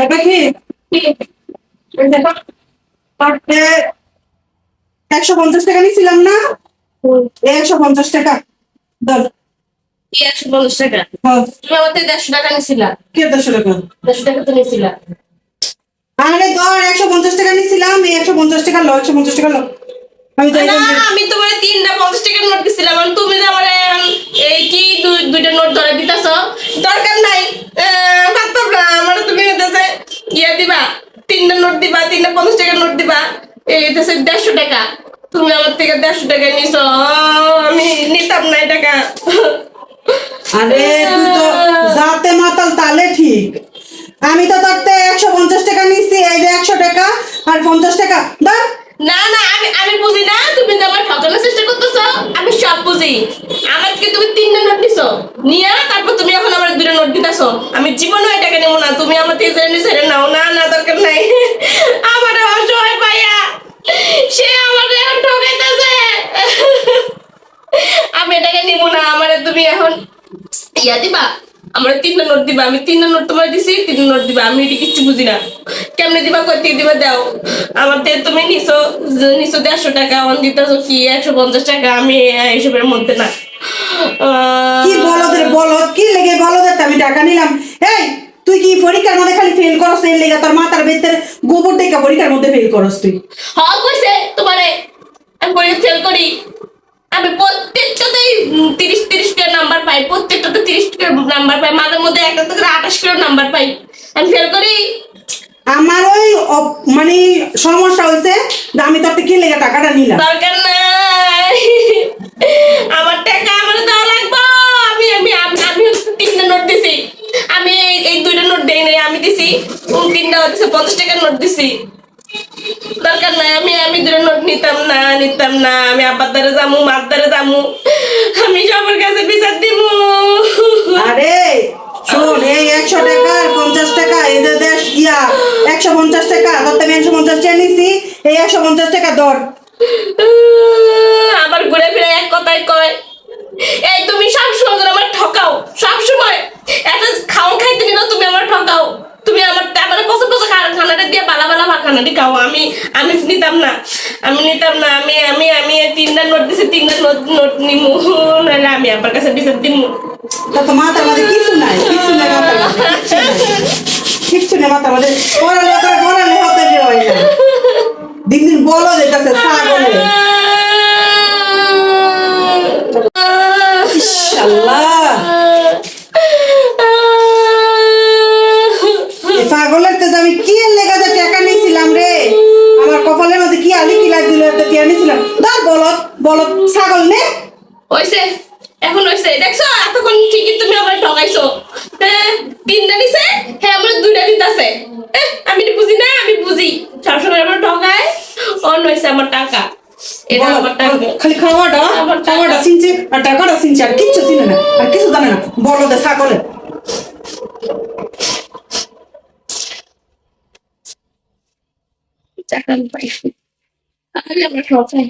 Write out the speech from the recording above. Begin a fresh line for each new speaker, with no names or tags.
এটা কি? একশো পঞ্চাশ টাকা নিয়েছিলাম না? একশো পঞ্চাশ টাকা।
একশো পঞ্চাশ টাকা?
হ্যাঁ,
তুমি আমার থেকে দেড়শো টাকা নিছিলা।
কে দেড়শো টাকা?
দেড়শো টাকা তো নিছিলা।
আরে ধর একশো পঞ্চাশ টাকা নিয়েছিলাম এই একশো পঞ্চাশ টাকা লো একশো পঞ্চাশ টাকা লো আমি যাই
না আমি তোমার তিনটা পঞ্চাশ টাকার নোট দিছিলাম। তুমি যে আমার এই কি দুই- দুইটা নোট ধরে দিতেছ? দরকার নাই আহ, পারতাম না আমার তুমি হইতেছে ইয়ে দিবা তিনটা নোট দিবা তিনটা পঞ্চাশ টাকার নোট দিবা এই দেড়শো টাকা। তুমি আমার থেকে দেড়শো টাকা নিছ। আমি নিতাম না টাকা।
আরে তুই তো যাতে মাতাল তালে ঠিক। আমি তো একশো পঞ্চাশ টাকা নিচ্ছি এই যে একশো টাকা আর পঞ্চাশ টাকা। ধর।
না না আমি আমি বুঝি না তুমি যে আমার ঠকানোর চেষ্টা করতেছো আমি সব বুঝি। আমার থেকে তুমি তিনটা নোট দিছো নিয়ে তারপর তুমি এখন আমার দুটো নোট দিতেছো। আমি জীবনও এটাকে নেব না তুমি আমার থেকে জেনে নাও। না না দরকার নাই আমার অসহায় পাইয়া সে আমার এখন ঠকাইতেছে এটাকে নিবো না আমার তুমি এখন ইয়া দিবা? আমার তিনটা নোট দিবা। আমি তিনটা নোট তোমার দিছি তিনটা নোট দিবা। আমি এটি কিচ্ছু বুঝি না। কেমনে দিবা থেকে দিবা দাও। আমার থেকে তুমি নিছো নিছো দেড়শো টাকা আমার দিতেছো কি? একশো পঞ্চাশ টাকা আমি এইসবের মধ্যে না।
কি বলদের কি লেগে বলদের আমি টাকা নিলাম? এই তুই কি পরীক্ষার মধ্যে খালি ফেল করস? এই লেগে তোর মাথার ভিতরে গোবর টেকা পরীক্ষার মধ্যে ফেল করস তুই।
হ্যাঁ কইছে তোমারে আমি পরীক্ষা ফেল করি। আমি প্রত্যেকটাতেই উম, তিরিশ তিরিশ করে নাম্বার পাই প্রত্যেকটাতে তিরিশ করে নাম্বার পাই মাঝে মধ্যে একটা করে আঠাশ করে নাম্বার পাই। আমি ফেল করি।
আমার ওই মানে সমস্যা হয়েছে আমি তোর থেকে লেগে টাকাটা নিলাম।
দরকার নাই। আমার টাকা আমার দেওয়া লাগবে। আমি আমি আমি তিনটা নোট দিছি। আমি এই- দুইটা নোট দেই নাই আমি দিছি। তিনটা হচ্ছে পঞ্চাশ টাকার নোট দিছি। দরকার নাই আমি আমি দুটো নোট নিতাম না নিতাম না। আমি আব্বার দ্বারা যামু মার দ্বারা যামু। আমি সবার কাছে বিচার
আরে শোন এই একশো টাকা পঞ্চাশ টাকা যে দেশ ইয়া। একশো পঞ্চাশ টাকা তোর একশো পঞ্চাশ টাকা নিছি। এই একশো পঞ্চাশ টাকা ধর।
আবার ঘুরে ফিরে এক কথাই কয় এই তুমি সব সময় আমার ঠকাও সব সময়। একটা খাও খাইতে নিলেও তুমি আমার ঠকাও। তুমি আমার খানাটা দিয়ে বালা বালা খানাটি খাও। আমি আমি নিতাম না আমি নিতাম না। আমি আমি আমি তিনটা নোট দিছি তিনটা নোট নোট নিমু। আমি আপনার কাছে বিচার দিমু
তা তো মাথার মধ্যে কিছু নাই কিছু নাই মাথার মধ্যে কিচ্ছু নাই। মাথার মধ্যে পড়ালে পড়ালে হতে হয় না দিন দিন বলো যেতেছে ছাগলে আল্লাহ পাগলের তো যে আমি কি লেগে যে টাকা নিয়েছিলাম রে আমার কপালের মধ্যে কি আলি কি লাগছিল দিয়ে নিয়েছিলাম দাঁত বলত বলত ছাগল নে
হইছে এখন হইছে দেখছ? এতক্ষণ ঠিকই তুমি আমার ঠকাইছো? হ্যাঁ? তিনটা দিছে? হ্যাঁ আমার দুইটা দিতেছে। আমি বুঝি না আমি বুঝি। সবসময় আমার ঠকায় অন হইছে আমার টাকা। এটা আমার টাকা।
খালি খাওয়াটা। খাওয়াটা চিনছে আর টাকাটা চিনছে আর কিচ্ছু চিনে না আর কিছু জানে না। বলদে ছাগলে।
টাকা পাইছি। আরে আমার ঠকায়।